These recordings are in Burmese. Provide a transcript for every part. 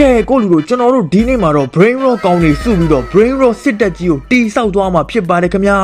ကဲကိုလူတို့ကျွန်တော်တို့ဒီနေ့မှာတော့ brain rot ကောင်းနေစုပြီးတော့ brain rot စစ်တက်ကြီးကိုတီဆောက်သွားမှာဖြစ်ပါတယ်ခင်ဗျာ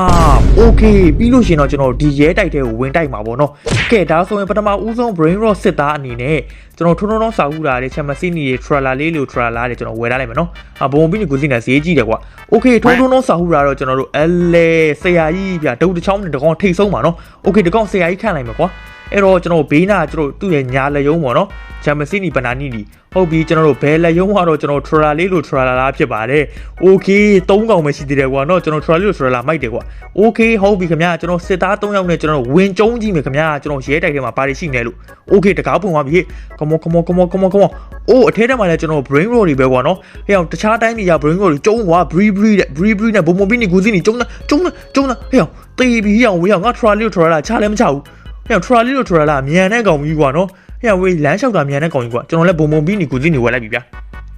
okay ပြီးလို့ရှရင်တော့ကျွန်တော်တို့ဒီရဲတိုက်တဲ့ကိုဝင်တိုက်မှာပေါ့နော်ကဲဒါဆိုရင်ပထမဦးဆုံး brain rot စစ်သားအနေနဲ့ကျွန်တော်ထုံထုံထုံစာဦးတာတွေချမ်မစီနီရဲ့ trailer လေးလို့ trailer တွေကျွန်တော်ဝယ်ထားလိုက်မယ်နော်အဘုံပြီးနေကိုစီနေဈေးကြီးတယ်ကွာ okay ထုံထုံထုံစာဦးတာတော့ကျွန်တော်တို့အလဲဆရာကြီးဗျာဒုတ်တစ်ချောင်းနဲ့တကောင်ထိတ်ဆုံးပါနော် okay တကောင်ဆရာကြီးခန့်လိုက်မယ်ကွာ အဲ့တော့ကျွန်တော်ဘေးနာကျွန်တော်သူ့ရဲ့ညာလက်ယုံပေါ့နော်ဂျမ်မစီနီဘနာနီနီဟုတ်ပြီကျွန်တော်တို့ဘယ်လက်ယုံကတော့ကျွန်တော်ထရာလေးလို့ထရာလာလားဖြစ်ပါတယ်โอเค၃កောင်ပဲရှိသေးတယ်ကွာနော်ကျွန်တော်ထရာလေးလို့ထရာလာမိုက်တယ်ကွာโอเคဟုတ်ပြီခင်ဗျာကျွန်တော်စစ်သား၃ယောက်နဲ့ကျွန်တော်ဝင်ကျုံးကြည့်မယ်ခင်ဗျာကျွန်တော်ရဲတိုက်ထဲမှာဘာတွေရှိနေလို့โอเคတကားပုံသွားပြီ come on come on come on come on come on အိုးအထဲထဲမှာလည်းကျွန်တော် brain roll တွေပဲကွာနော်ဟဲ့အောင်တခြားတိုင်းပြည်က brain roll တွေကျုံးကွာ bree bree တဲ့ bree bree နဲ့ဘုံဘုံပြီးနေကူစီနေကျုံးတာကျုံးတာကျုံးတာဟဲ့အောင်တေးပြီးဟဲ့အောင်ဝေးအောင်ငါထရာလေးလို့ထရာလာချလည်းမချဘူး ဟဲ့ထရာလီလို့ထရာလာမြန်တဲ့ကောင်ကြီးကွာနော်ဟဲ့ဝေးလမ်းလျှောက်တာမြန်တဲ့ကောင်ကြီးကွာကျွန်တော်လည်းဘုံဘုံပြီးနေကူစီနေဝယ်လိုက်ပြီဗျာ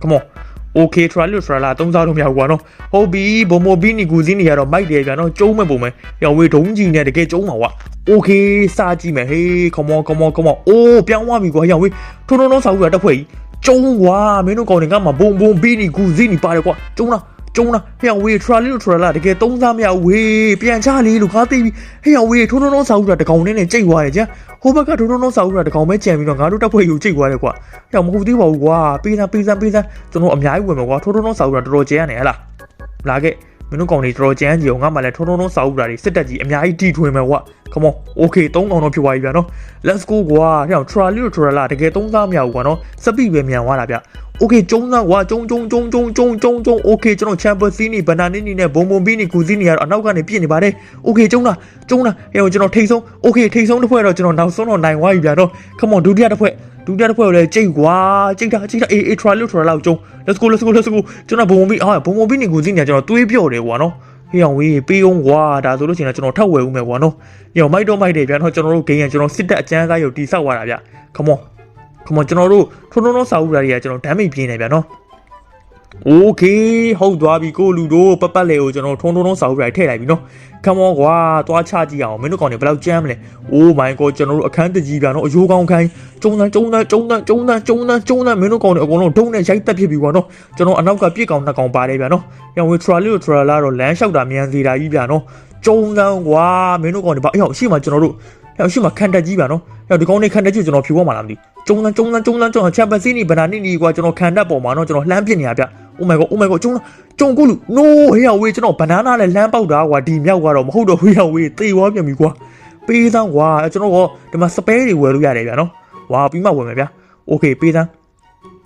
come on okay ထရာလီလို့ထရာလာသုံးစားလို့မရဘူးကွာနော်ဟုတ်ပြီဘုံဘုံပြီးနေကူစီနေရတော့မိုက်တယ်ဗျာနော်ကျုံးမဲ့ပုံမဲ့ဟဲ့ဝေးဒုံးကြီးနဲ့တကယ်ကျုံးမှာကွာ okay စားကြည့်မယ်ဟေး come on come on come on အိုးပြောင်းသွားပြီကွာဟဲ့ဝေးထုံထုံထုံစားဦးရတက်ဖွဲ့ကြီးကျုံးကွာမင်းတို့ကောင်တွေကမှဘုံဘုံပြီးနေကူစီနေပါတယ်ကွာကျုံးလား ကျုံးလားဟဲ့ဝေးထရာလီလို့ထရာလာတကယ်သုံးစားမရဝေးပြန်ချလေးလို့ခါသိပြီဟဲ့ဝေးထုံထုံထုံစားဦးရတကောင်နဲ့နဲ့ကြိတ်သွားတယ်ကြာဟိုဘက်ကဒုံဒုံဒုံစာဦးတာတကောင်ပဲကြံပြီးတော့ငါတို့တက်ဖွဲ့ယူကြိတ်သွားတယ်ကွာ။ဟဲ့မဟုတ်သေးပါဘူးကွာ။ပေးစမ်းပေးစမ်းပေးစမ်းကျွန်တော်အများကြီးဝင်မယ်ကွာ။ထိုးထုံထုံစာဦးတာတော်တော်ကျန်နေဟဲ့လား။လာခဲ့ မင်းတို့ကောင်တွေတော်တော်ကျန်ကြည့်အောင်ငါမှလည်းထိုးထုံထုံစာဦးတာတွေစစ်တက်ကြီးအများကြီးတီထွင်မယ်ကွာ။ Come on. Okay သုံးကောင်တော့ဖြစ်သွားပြီဗျာနော်။ Let's go ကွာ။ဟဲ့ Trally လို့ Tralla တကယ်သုံးစားမရဘူးကွာနော်။စပိပဲမြန်သွားတာဗျ။ Okay ကျုံးသားကွာကျုံကျုံကျုံကျုံကျုံကျုံကျုံ Okay ကျွန်တော် Champions League နီဘနာနီနီနဲ့ဘုံဘုံဘီနီကူစီနီကတော့အနောက်ကနေပြစ်နေပါတယ်။ Okay ကျုံးလားကျုံးလားဟဲ့ကျွန်တော်ထိတ်ဆုံး Okay ထိတ်ဆုံးတစ်ဖွဲ့တော့ကျွန်တော်နောက်ဆုံးတော့နိုင်သွားပြီဗျာနော် Come on ဒုတိယတစ်ဖွဲ့ ဒုတိယတစ်ဖွဲ့ကိုလည်းကြိတ်ကွာကြိတ်တာကြိတ်တာအေးအေး try လို့ try လောက်ကျုံ Let's go let's go let's go ကျွန်တော်ဘုံဘုံဘီအာဘုံဘုံဘီနီကူစီနီကကျွန်တော်တွေးပြော့တယ်ကွာနော်ဟေးအောင်ဝေးပေးအောင်ကွာဒါဆိုလို့ရှိရင်ကျွန်တော်ထပ်ဝယ်ဦးမယ်ကွာနော်ညောင်မိုက်တော့မိုက်တယ်ဗျာနော်ကျွန်တော်တို့ဂိမ်းရကျွန်တော်စစ်တက်အကျန်းစားရုပ်တီဆောက်သွားတာဗျ come on come on ကျွန်တော်တို့ထုံထုံထုံစာဦးဓာတွေကကျွန်တော် damage ပြင်းနေဗျာနော် Okay ဟုတ်သွားပြီကိုလူတို့ပတ်ပတ်လေကိုကျွန်တော်ထုံထုံထုံစာဦးဓာထည့်လိုက်ပြီနော် come on ကွာသွားချကြည့်အောင်မင်းတို့ကောင်တွေဘယ်လောက်ကြမ်းမလဲ Oh my god ကျွန်တော်တို့အခန်းတကြီးဗျာနော်အယိုးကောင်းခိုင်းကျုံတန်းကျုံတန်းကျုံတန်းကျုံတန်းကျုံတန်းကျုံတန်းမင်းတို့ကောင်တွေအကုန်လုံးဒုံနဲ့ရိုက်တက်ဖြစ်ပြီကွာနော်ကျွန်တော်အနောက်ကပြစ်ကောင်နှစ်ကောင်ပါတယ်ဗျာနော်ရောင်ဝေ trailer လို့ trailer တော့လမ်းလျှောက်တာမြန်စီတာကြီးဗျာနော်ကျုံတန်းကွာမင်းတို့ကောင်တွေဘာအေးအောင်ရှေ့မှာကျွန်တော်တို့ အဲ့ရှိမှခန်တက်ကြီးဗျာနော်အဲ့ဒီကောင်တွေခန်တက်ကြီးကျွန်တော်ဖြူသွားမှလားမသိကျုံတန်းကျုံတန်းကျုံတန်းကျုံချမ်ပီယံစီနီဘနာနီနီကွာကျွန်တော်ခန်တက်ပေါ်မှာနော်ကျွန်တော်လှမ်းပစ်နေရဗျ Oh my god oh my god ကျုံကျုံကိုလူ no ဟေးဝေးကျွန်တော်ဘနာနာနဲ့လှမ်းပေါက်တာကွာဒီမြောက်ကတော့မဟုတ်တော့ဟေးဝေးသေသွားပြန်ပြီကွာပေးသန်းကွာကျွန်တော်ကဒီမှာစပဲတွေဝယ်လို့ရတယ်ဗျာနော်ဝါပြီးမှဝယ်မယ်ဗျာ okay ပေးသန်း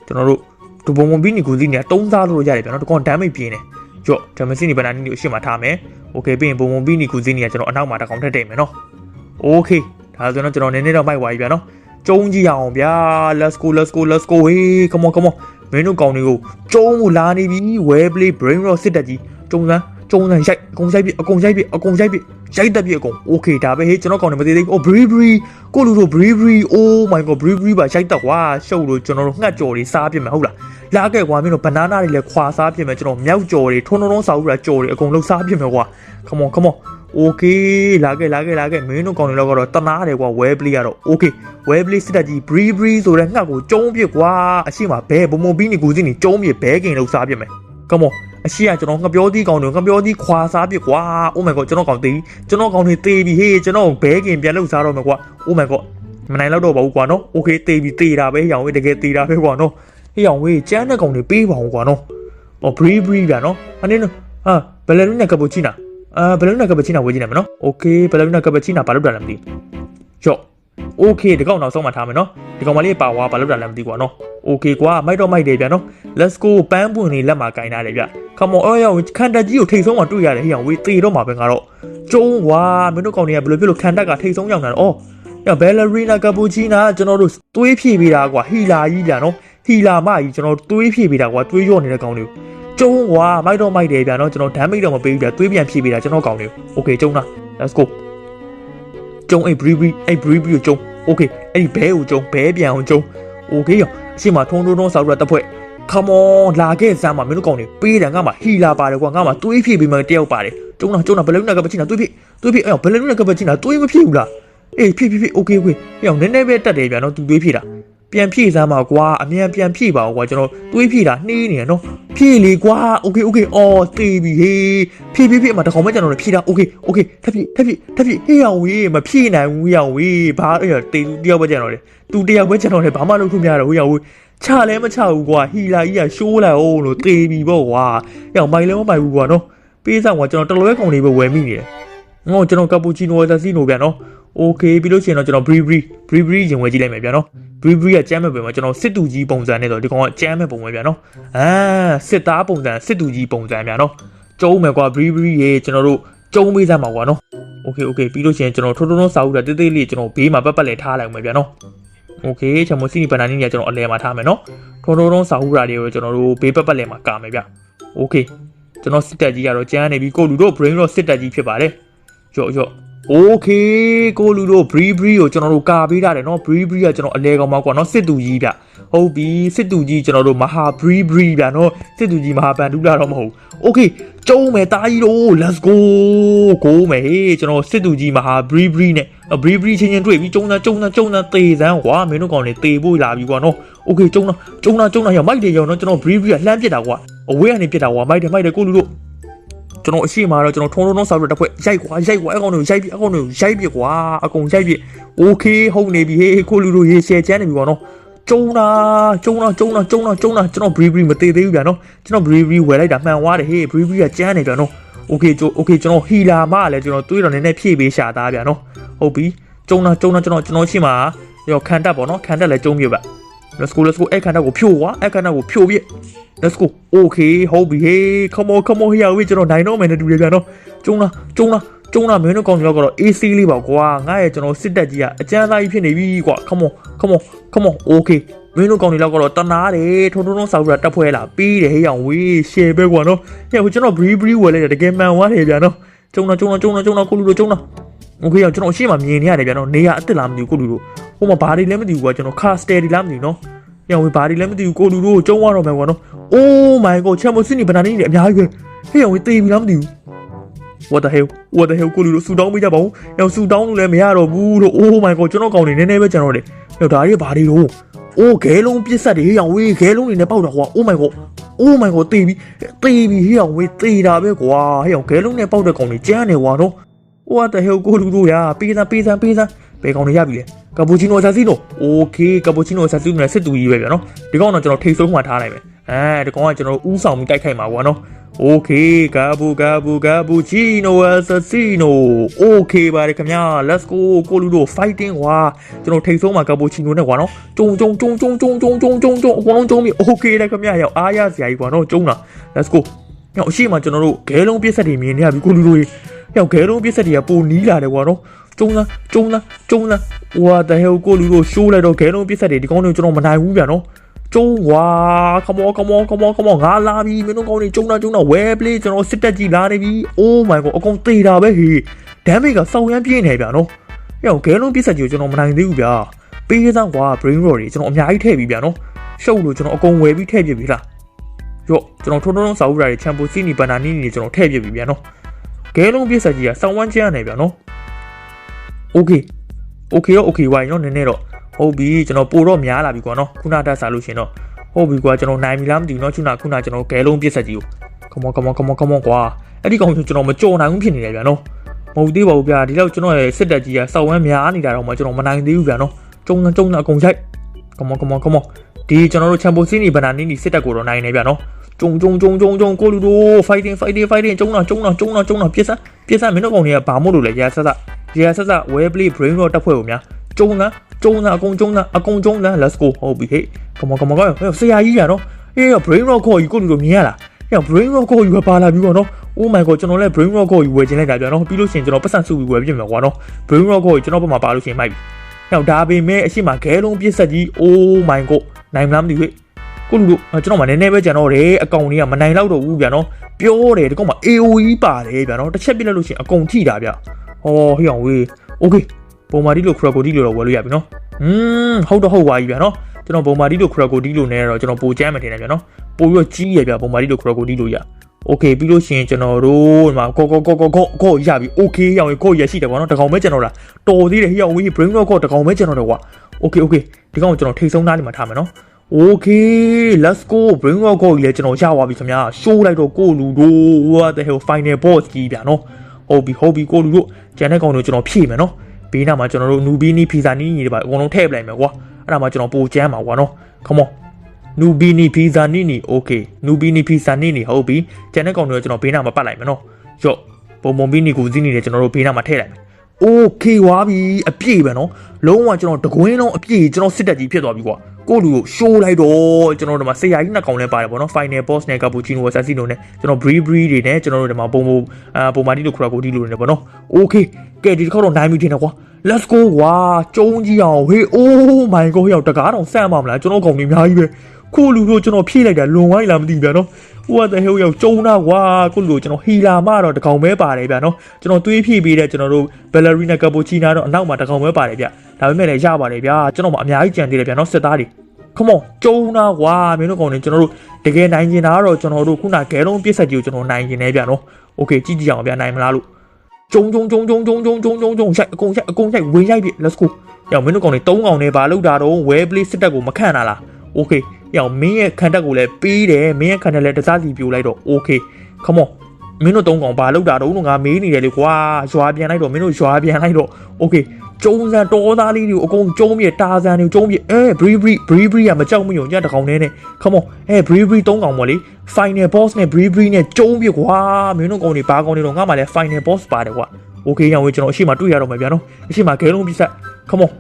ကျွန်တော်တို့ဒူဘုံဘုံပြီးနီကူစီနေတုံးစားလို့ရတယ်ဗျာနော်တကောင် damage ပြင်းတယ်ကြော့ damage စီဘနာနီကိုအရှိမထားမယ် okay ပြီးရင်ဘုံဘုံပြီးနီကူစီနေကကျွန်တော်အနောက်မှာတကောင်ထက်တိတ်မယ်နော် okay ဒါဆိုတော့ကျွန်တော်နည်းနည်းတော့မိုက်သွားပြီဗျာနော်ကျုံကြည့်အောင်ဗျာ let's go let's go let's go hey come on come on မင်းတို့ကောင်တွေကိုကျုံမှုလာနေပြီ well play brain rot စစ်တက်ကြီးကျုံစမ်းကျုံစမ်းရိုက်အကုန်ရိုက်ပြီအကုန်ရိုက်ပြီအကုန်ရိုက်ပြီရိုက်တက်ပြီအကုန် okay ဒါပဲဟေးကျွန်တော်ကောင်တွေမသေးသေးဘူး oh bravery ကိုလူတို့ bravery oh my god bravery ပါရိုက်တက်ကွာရှုပ်လို့ကျွန်တော်တို့ငှက်ကြော်တွေစားပြစ်မယ်ဟုတ်လားလာခဲ့ကွာမင်းတို့ banana တွေလည်းခွာစားပြစ်မယ်ကျွန်တော်မြောက်ကြော်တွေထုံထုံထုံစားဦးတာကြော်တွေအကုန်လုံးစားပြစ်မယ်ကွာ come on come on okay လာခဲ့လာခဲ့လာခဲ့မင်းတို့ကောင်တွေတော့ကတော့တနာတယ်ကွာ well play ကတော့ okay well play စစ်တက်ကြီး bravery ဆိုတဲ့ငှက်ကိုကျုံးပြစ်ကွာအရှိမဘဲဘုံဘုံပြီးနေကူစီနေကျုံးပြစ်ဘဲကင်လို့စားပြစ်မယ် come on အရှိကကျွန်တော်ငပြောသီးကောင်တွေငပြောသီးခွာစားပြစ်ကွာ oh my god ကျွန်တော်ကောင်သေးကျွန်တော်ကောင်တွေသေးပြီဟေးကျွန်တော်ဘဲကင်ပြန်လို့စားတော့မယ်ကွာ oh my god မနိုင်တော့တော့ပါဘူးကွာနော် okay သေးပြီသေးတာပဲရောင်ဝေးတကယ်သေးတာပဲကွာနော်ဟေးရောင်ဝေးကျန်းတဲ့ကောင်တွေပေးပါအောင်ကွာနော်ဟော bravery ဗျာနော်အနေနဲ့ဟာဘယ်လလူနဲ့ကပူချီနာ အာဘယ်လလူနဲ့ကပူချီနာဝေးကြည့်နေမယ်နော် okay ဘယ်လလူနဲ့ကပူချီနာဘာလို့တာလဲမသိကြော့ okay ဒီကောင်နောက်ဆုံးမှထားမယ်နော်ဒီကောင်မလေးပါဝါဘာလို့တာလဲမသိကွာနော် okay ကွာမိုက်တော့မိုက်တယ်ဗျာနော် let's go ပန်းပွင့်လေးလက်မှာကင်ထားတယ်ဗျ come on အော်ရောခန်တက်ကြီးကိုထိတ်ဆုံးမှတွေ့ရတယ်ဟေ့အောင်ဝေးသေတော့မှာပဲငါတော့ကျုံးကွာမင်းတို့ကောင်တွေကဘယ်လိုဖြစ်လို့ခန်တက်ကထိတ်ဆုံးရောက်နေတာအော်ညဘယ်လရီနာကပူချီနာကျွန်တော်တို့သွေးဖြည့်ပေးတာကွာဟီလာကြီးဗျာနော်ဟီလာမကြီးကျွန်တော်သွေးဖြည့်ပေးတာကွာသွေးရော့နေတဲ့ကောင်တွေကျုံး ကွာမိုက်တော့မိုက်တယ်ဗျာနော်ကျွန်တော် damage တော့မပေးဘူးဗျာသွေးပြန်ဖြည့်ပေးတာကျွန်တော်ကောင်တွေ okay ကျုံးလား let's go ကျုံးအဲ့ bree bree အဲ့ bree bree ကိုကျုံး okay အဲ့ဒီဘဲကိုကျုံးဘဲပြန်အောင်ကျုံး okay ရောအရှိမထုံထုံထုံဆောက်ရတဲ့ဖွဲ့ come on လာခဲ့စမ်းပါမင်းတို့ကောင်တွေပေးတယ်ငါမှဟီလာပါတယ်ကွာငါမှသွေးဖြည့်ပြီးမှတယောက်ပါတယ်ကျုံးလားကျုံးလားဘယ်လိုနဲ့ကပချီနာသွေးဖြည့်သွေးဖြည့်အဲ့ဘယ်လိုနဲ့ကပချီနာသွေးမဖြည့်ဘူးလားအေးဖြည့်ဖြည့်ဖြည့် okay okay အဲ့အောင်နည်းနည်းပဲတက်တယ်ဗျာနော်သူသွေးဖြည့်တာ ပြန်ဖြည့်စမ်းပါကွာအမြန်ပြန်ဖြည့်ပါကွာကျွန်တော်တွေးဖြည့်တာနှေးနေရနော်ဖြည့်လေကွာโอเคโอเคအော်တေးပြီဟေးဖြည့်ဖြည့်ဖြည့်မှာတကောင်ပဲကျွန်တော်လည်းဖြည့်တာโอเคโอเคထပ်ဖြည့်ထပ်ဖြည့်ထပ်ဖြည့်ဟေးအောင်ဝေးမဖြည့်နိုင်ဘူးဟေးအောင်ဝေးဘာအဲ့ရတေးတယောက်ပဲကျွန်တော်လေသူတယောက်ပဲကျွန်တော်လေဘာမှလုပ်လို့မရတော့ဟေးအောင်ဝေးချလဲမချဘူးကွာဟီလာကြီးကရှိုးလိုက်အောင်လို့တေးပြီပေါ့ကွာဟေးအောင်မိုင်လည်းမမိုင်ဘူးကွာနော်ပေးဆောင်ကကျွန်တော်တလွဲကောင်လေးပဲဝယ်မိနေတယ်ငေါကျွန်တော်ကပူချီနိုဝယ်စီနိုပြန်နော် โอเคပြီးလို့ရှိရင်တော့ကျွန်တော် brief brief brief brief ရင်ဝယ်ကြည့်လိုက်မယ်ဗျာနော် brief brief ကကျမ်းမဲ့ပုံမှာကျွန်တော်စစ်တူကြီးပုံစံနဲ့ဆိုဒီကောင်ကကျမ်းမဲ့ပုံပဲဗျာနော်အာစစ်သားပုံစံစစ်တူကြီးပုံစံဗျာနော်ကျုံးမယ်ကွာ brief brief ရေကျွန်တော်တို့ကျုံးပေးစမ်းပါကွာနော်โอเคโอเคပြီးလို့ရှိရင်ကျွန်တော်ထိုးထိုးထိုးစာအုပ်တာတေးသေးလေးကျွန်တော်ဘေးမှာပတ်ပတ်လဲထားလိုက်မယ်ဗျာနော်โอเคချမစီနီပန်နာနီကကျွန်တော်အလဲမှာထားမယ်နော်ထိုးထိုးထိုးစာအုပ်တာတွေကိုကျွန်တော်တို့ဘေးပတ်ပတ်လဲမှာကာမယ်ဗျโอเคကျွန်တော်စစ်တက်ကြီးကတော့ကျန်းနေပြီကိုလူတို့ brain rot စစ်တက်ကြီးဖြစ်ပါတယ်ရော့ရော့ โอเคကိုလူတို့ bree bree ကိုကျွန်တော်တို့ကာပေးထားတယ်เนาะ bree bree ကကျွန်တော်အလဲကောင်ပါကွာเนาะစစ်သူကြီးဗျဟုတ်ပြီစစ်သူကြီးကျွန်တော်တို့မဟာ bree bree ဗျเนาะစစ်သူကြီးမဟာပန်ဒူလာတော့မဟုတ်โอเคကျုံးမယ်တာကြီးတို့ let's go ကိုမယ်ဟေးကျွန်တော်စစ်သူကြီးမဟာ bree bree နဲ့ bree bree ချင်းချင်းတွေ့ပြီးကျုံးတာကျုံးတာကျုံးတာတေစမ်းကွာမင်းတို့ကောင်တွေတေဖို့လာပြီကွာเนาะโอเคကျုံးတာကျုံးတာကျုံးတာရမိုက်တယ်ရောเนาะကျွန်တော် bree bree ကလှမ်းပစ်တာကွာအဝေးကနေပစ်တာကွာမိုက်တယ်မိုက်တယ်ကိုလူတို့ ကျွန်တော်အရှိမတော့ကျွန်တော်ထုံထုံထုံဆောက်ရတဲ့ဖွဲ့ရိုက်ကွာရိုက်ကွာအကောင်တွေကိုရိုက်ပြအကောင်တွေကိုရိုက်ပြကွာအကောင်ရိုက်ပြโอเคဟုတ်နေပြီဟေးကိုလူလူရေရှယ်ချမ်းနေပြီပေါ့နော်ကျုံတာကျုံတာကျုံတာကျုံတာကျုံတာကျွန်တော် briefly မသေးသေးဘူးဗျာနော်ကျွန်တော် briefly ဝယ်လိုက်တာမှန်သွားတယ်ဟေး briefly ကကျန်းနေဗျာနော်โอเคကျိုโอเคကျွန်တော်ဟီလာမလည်းကျွန်တော်တွေးတော့နည်းနည်းဖြည့်ပေးရှာသားဗျာနော်ဟုတ်ပြီကျုံတာကျုံတာကျွန်တော်ကျွန်တော်ရှိမှာရောခံတက်ပေါ့နော်ခံတက်လည်းကျုံပြဗျ let's go let's go အဲ့ခံတက်ကိုဖြို့ကွာအဲ့ခံတက်ကိုဖြို့ပြ let's go okay ဟုတ်ပြီ hey come on come on ဟိယဝေးကျွန်တော်နိုင်တော့မယ်နဲ့တူတယ်ဗျာနော်ကျုံလားကျုံလားကျုံလားမင်းတို့ကောင်တွေကတော့ AC လေးပါကွာငါရဲ့ကျွန်တော်စစ်တက်ကြီးကအကျန်းသားကြီးဖြစ်နေပြီကွာ come on come on come on okay မင်းတို့ကောင်တွေကတော့တနာတယ်ထုံထုံထုံဆောက်ပြီးတက်ဖွဲလာပြီးတယ်ဟေးအောင်ဝေး share ပဲကွာနော်ဟဲ့ဟိုကျွန်တော် bree bree ဝယ်လိုက်တယ်တကယ်မှန်သွားတယ်ဗျာနော်ကျုံလားကျုံလားကျုံလားကျုံလားကိုလူတို့ကျုံလား okay အောင်ကျွန်တော်အရှိမမြင်နေရတယ်ဗျာနော်နေရအစ်စ်လားမသိဘူးကိုလူတို့ ဟိုမှာဘာတွေလဲမသိဘူးကွာကျွန်တော် car steady လားမသိဘူးနော်ညောင်ဝေးဘာတွေလဲမသိဘူးကိုလူတို့ကျုံရတော့မယ်ကွာနော် oh my god ချမ်မစနီဘနာနီနေအများကြီးပဲဟေ့အောင်ဝေးတေးပြီလားမသိဘူး what the hell what the hell ကိုလူတို့ဆူတောင်းပေးကြပါဦး။ညောင်ဆူတောင်းလို့လည်းမရတော့ဘူးလို့ oh my god ကျွန်တော်ကောင်နေနည်းနည်းပဲကြံတော့တယ်။ညောင်ဒါတွေဘာတွေတော့အိုးခဲလုံးပြစ်ဆက်တယ်ဟေ့အောင်ဝေးခဲလုံးနေနဲ့ပေါက်တာကွာ oh my god oh my god တေးပြီတေးပြီဟေ့အောင်ဝေးတေးတာပဲကွာဟေ့အောင်ခဲလုံးနဲ့ပေါက်တဲ့ကောင်တွေကြမ်းနေကွာနော် what the hell ကိုလူတို့ရာပေးစမ်းပေးစမ်းပေးစမ်း ဘယ်ကောင်တွေရပြီလဲကပူချီနိုဆာစီနို okay ကပူချီနိုဆာစီနိုနဲ့စစ်တူကြီးပဲဗျာနော်ဒီကောင်တော့ကျွန်တော်ထိတ်ဆုံးမှထားလိုက်မယ်အဲဒီကောင်ကကျွန်တော်ဥဆောင်ပြီးတိုက်ခိုက်မှာကွာနော် Okay ကဘူကဘူကဘူချီနိုအဆစီနို Okay ပါတယ်ခင်ဗျာ Let's go ကိုလူတို့ fighting ကွာကျွန်တော်ထိတ်ဆုံးမှာကပူချီနိုနဲ့ကွာနော်ကျုံကျုံကျုံကျုံကျုံကျုံကျုံကျုံကျုံအကောင်လုံးကျုံပြီ Okay လေခင်ဗျာရောက်အားရစရာကြီးကွာနော်ကျုံတာ Let's go ရောက်အရှိမကျွန်တော်တို့ဂဲလုံးပြစ်ဆက်တွေမြင်နေရပြီကိုလူတို့ရောက်ဂဲလုံးပြစ်ဆက်တွေကပိုနီးလာတယ်ကွာနော် ကျုံလားကျုံလားကျုံလား What the hell ကိုလူတို့ရှိုးလိုက်တော့ဂဲလုံးပြစ်ဆက်တွေဒီကောင်းတွေကျွန်တော်မနိုင်ဘူးဗျာနော်ကျုံဝါ come on come on come on come on ငါလာပြီမင်းတို့ကောင်းနေကျုံတာကျုံတာ well play ကျွန်တော်စစ်တက်ကြီးလာနေပြီ oh my god အကုန်သေးတာပဲဟေး damage ကစောင်းရမ်းပြင်းနေဗျာနော်ဟဲ့ဂဲလုံးပြစ်ဆက်ကြီးကိုကျွန်တော်မနိုင်သေးဘူးဗျာပေးစမ်းကွာ brain rot တွေကျွန်တော်အများကြီးထည့်ပြီဗျာနော်ရှုပ်လို့ကျွန်တော်အကုန်ဝယ်ပြီးထည့်ပြပြီလားရော့ကျွန်တော်ထုံထုံထုံစာဥရာတွေချမ်ပိုစီနီဘန်နာနီတွေကျွန်တော်ထည့်ပြပြီဗျာနော်ဂဲလုံးပြစ်ဆက်ကြီးကစောင်းဝမ်းကျန်းနေဗျာနော် okay okay တော့ okay ဝိုင်းနော်နည်းနည်းတော့ဟုတ်ပြီကျွန်တော်ပိုတော့များလာပြီကွာနော်ခုနတက်စားလို့ရှင်တော့ဟုတ်ပြီကွာကျွန်တော်နိုင်ပြီလားမသိဘူးနော်ခုနခုနကျွန်တော်ဂဲလုံးပြစ်ဆက်ကြီးကို come on come on come on come on ကွာအဲ့ဒီကောင်ကျွန်တော်မကြော်နိုင်ဘူးဖြစ်နေတယ်ဗျာနော်မဟုတ်သေးပါဘူးဗျာဒီလောက်ကျွန်တော်ရဲ့စစ်တက်ကြီးကစောက်ဝမ်းများနေတာတော့မှကျွန်တော်မနိုင်သေးဘူးဗျာနော်ကျုံကျုံအကုန်ရိုက် come on come on come on ဒီကျွန်တော်တို့ချမ်ပိုစီနီဘနာနီနီစစ်တက်ကိုတော့နိုင်နေဗျာနော်ကျုံကျုံကျုံကျုံကျုံကိုလူတို့ fighting fighting fighting ကျုံတာကျုံတာကျုံတာကျုံတာပြစ်စမ်းပြစ်စမ်းမင်းတို့ကောင်တွေကဘာမို့လို့လဲရာဆက်ဆက် ရာဆက်ဆက် well play brain rot တက်ဖွဲ့ကိုများကျုံတာကျုံတာအကုန်ကျုံတာအကုန်ကျုံတာ let's go ဟုတ်ပြီဟေ့ come on come on come on ဆရာကြီးရနော်အေး brain rot ခေါ်ယူကိုလူတို့မြင်ရလားဟဲ့ brain rot ခေါ်ယူပါလာပြီပေါ့နော် oh my god ကျွန်တော်လည်း brain rot ခေါ်ယူဝယ်ခြင်းလိုက်တာဗျာနော်ပြီးလို့ရှိရင်ကျွန်တော်ပတ်စံစုပြီးဝယ်ပြင်မှာကွာနော် brain rot ခေါ်ယူကျွန်တော်ဘက်မှာပါလို့ရှိရင်မိုက်ပြီဟဲ့ဒါပေမဲ့အရှိမခဲလုံးပြစ်ဆက်ကြီး oh my god နိုင်မလားမသိဘူးဟဲ့ကိုလူတို့ကျွန်တော်မှနည်းနည်းပဲကြံတော့တယ်အကောင်ကြီးကမနိုင်တော့တော့ဘူးဗျာနော်ပြောတယ်ဒီကောင်မှာ AOE ပါတယ်ဗျာနော်တစ်ချက်ပြလိုက်လို့ရှိရင်အကုန်ထိတာဗျာ ဟောဟိအောင်ဝေး okay ပုံမာဒီလိုခရကိုဒီလိုတော့ဝယ်လို့ရပြီနော်อืมဟုတ်တော့ဟုတ်ပါပြီဗျာနော်ကျွန်တော်ပုံမာဒီလိုခရကိုဒီလိုနဲ့တော့ကျွန်တော်ပိုချမ်းမထင်တယ်ဗျာနော်ပိုပြီးတော့ကြီးရဗျာပုံမာဒီလိုခရကိုဒီလိုရ okay ပြီးလို့ရှိရင်ကျွန်တော်တို့ဒီမှာကောကောကောကောကောကောရပြီ okay ရောင်ကိုရရှိတယ်ကွာနော်တကောင်ပဲကျွန်တော်လားတော်သေးတယ်ဟိအောင်ဝေး brain rock ကောတကောင်ပဲကျွန်တော်တယ်ကွာ okay okay ဒီကောင်ကိုကျွန်တော်ထိတ်ဆုံးသားလေးမှာထားမယ်နော် okay let's go bring rock ကိုကြီးလဲကျွန်တော်ရသွားပြီခင်ဗျာ show လိုက်တော့ကိုလူတို့ what the hell final boss ကြီးဗျာနော် ဟုတ်ပြီဟုတ်ပြီကိုလူတို့ကျန်တဲ့ကောင်တို့ကျွန်တော်ဖြည့်မယ်နော်ဘေးနားမှာကျွန်တော်တို့နူဘီနီဖီဇာနီညီတွေပါအကုန်လုံးထည့်ပလိုက်မယ်ကွာအဲ့ဒါမှကျွန်တော်ပိုကျမ်းပါကွာနော် come on နူဘီနီဖီဇာနီနီ okay နူဘီနီဖီဇာနီနီဟုတ်ပြီကျန်တဲ့ကောင်တွေကကျွန်တော်ဘေးနားမှာပတ်လိုက်မယ်နော်ရော့ပုံပုံဘီနီကိုစီးနေတယ်ကျွန်တော်တို့ဘေးနားမှာထည့်လိုက်မယ် okay ဝါပြီအပြည့်ပဲနော်လုံးဝကျွန်တော်တကွင်းလုံးအပြည့်ကျွန်တော်စစ်တက်ကြီးဖြစ်သွားပြီကွာ ကိုလူကို show လိုက်တော့ကျွန်တော်တို့မှာဆရာကြီးနှစ်ကောင်လဲပါတယ်ပေါ့နော် final boss နဲ့ cappuccino ဝက်ဆာစီနိုနဲ့ကျွန်တော် bree bree တွေနဲ့ကျွန်တော်တို့ဒီမှာပုံပုံအာပုံမာတီတို့ခရကိုတီလိုနေပေါ့နော် okay ကဲဒီတစ်ခေါက်တော့နိုင်ပြီထင်တယ်ကွာ let's go ကွာကျုံးကြီးအောင်ဟေး oh my god ရောက်တကားတော့ဆန့်ပါမလားကျွန်တော်ကောင်တွေအများကြီးပဲကိုလူတို့ကျွန်တော်ဖြည့်လိုက်တာလွန်သွားပြီလားမသိဘူးဗျာနော် what the hell ရောက်ကျုံးတာကွာကိုလူတို့ကျွန်တော်ဟီလာမတော့တကောင်ပဲပါတယ်ဗျာနော်ကျွန်တော်တွေးဖြည့်ပေးတဲ့ကျွန်တော်တို့ ballerina cappuccino တော့အနောက်မှာတကောင်ပဲပါတယ်ဗျ ဒါပေမဲ့လည်းရပါတယ်ဗျာကျွန်တော်မှအများကြီးကြံသေးတယ်ဗျာနော်စစ်သားတွေ come on ကျုံးတာကွာမင်းတို့ကောင်တွေကျွန်တော်တို့တကယ်နိုင်ကျင်တာကတော့ကျွန်တော်တို့ခုနဂဲလုံးပြစ်ဆက်ကြီးကိုကျွန်တော်နိုင်ကျင်နေဗျာနော် okay ကြည့်ကြည့်အောင်ဗျာနိုင်မလားလို့ကျုံကျုံကျုံကျုံကျုံကျုံကျုံကျုံကျုံရိုက်အကုန်ရိုက်အကုန်ရိုက်ဝင်ရိုက်ပြီ let's go ရောမင်းတို့ကောင်တွေ၃ကောင်နဲ့ဘာလုပ်တာတော့ well play စစ်တက်ကိုမခန့်တာလား okay ရောမင်းရဲ့ခံတက်ကိုလည်းပေးတယ်မင်းရဲ့ခံတက်လည်းတစားစီပြိုလိုက်တော့ okay come on မင်းတို့သုံးကောင်ဘာလောက်တာတော့ငါမေးနေတယ်လေကွာရွာပြန်လိုက်တော့မင်းတို့ရွာပြန်လိုက်တော့ okay ကျုံစံတော်သားလေးတွေကိုအကုန်ကျုံးပြတာစံတွေကျုံးပြအဲ bree bree bree bree ကမကြောက်မယုံညတကောင်နဲ့နဲ့ come on အဲ bree bree သုံးကောင်ပေါ့လေ final boss နဲ့ bree bree နဲ့ကျုံးပြကွာမင်းတို့ကောင်တွေဘာကောင်တွေတော့ငါမှလည်း final boss ပါတယ်ကွာ okay ရောင်ဝေးကျွန်တော်အရှိမတွေ့ရတော့မှာဗျာနော်အရှိမဂဲလုံးပြဆက် come on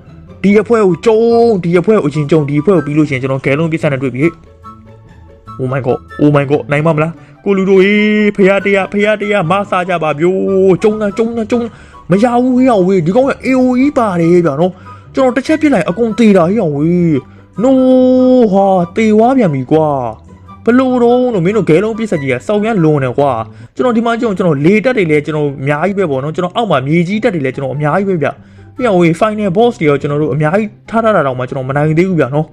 ဒီအဖွဲကိုကျုံးဒီအဖွဲကိုအရင်ကျုံဒီအဖွဲကိုပြီးလို့ရှိရင်ကျွန်တော်ဂဲလုံးပြဆက်နဲ့တွေ့ပြီဟေ့ oh my god oh my god နိုင်မမလားကိုလူတို့ဟေးဖရာတရားဖရာတရားမဆာကြပါဗျိုးကျုံတာကျုံတာကျုံ မရဘူးဟေးအောင်ဝေးဒီကောင်က AOE ပါတယ်ဗျာနော်ကျွန်တော်တစ်ချက်ပြစ်လိုက်အကုန်သေးတာဟေးအောင်ဝေး no ဟာတေဝါပြန်ပြီကွာဘလို့တော့လို့မင်းတို့ဂဲလုံးပြစ်ဆက်ကြီးကစောက်ရမ်းလွန်တယ်ကွာကျွန်တော်ဒီမှာကျုံကျွန်တော်လေတက်တွေလည်းကျွန်တော်အများကြီးပဲပေါ့နော်ကျွန်တော်အောက်မှာမြေကြီးတက်တွေလည်းကျွန်တော်အများကြီးပဲဗျဟေးအောင်ဝေး final boss တွေရောကျွန်တော်တို့အများကြီးထားထားတာတော့မှကျွန်တော်မနိုင်သေးဘူးဗျာနော်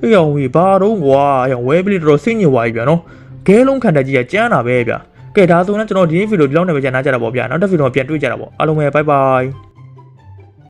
ဟေးအောင်ဝေးဘာတော့ကွာရောင်ဝဲပလီတော်တော်စိတ်ညစ်သွားပြီဗျာနော်ဂဲလုံးခံတက်ကြီးကကျန်းတာပဲဗျာ ကဲဒါဆိုရင်ကျွန်တော်ဒီဗီဒီယိုဒီလောက်နဲ့ပဲကြာနာကြတာပေါ့ဗျာနောက်တစ်ဗီဒီယိုမှာပြန်တွေ့ကြတာပေါ့အားလုံးပဲဘိုင်ဘိုင်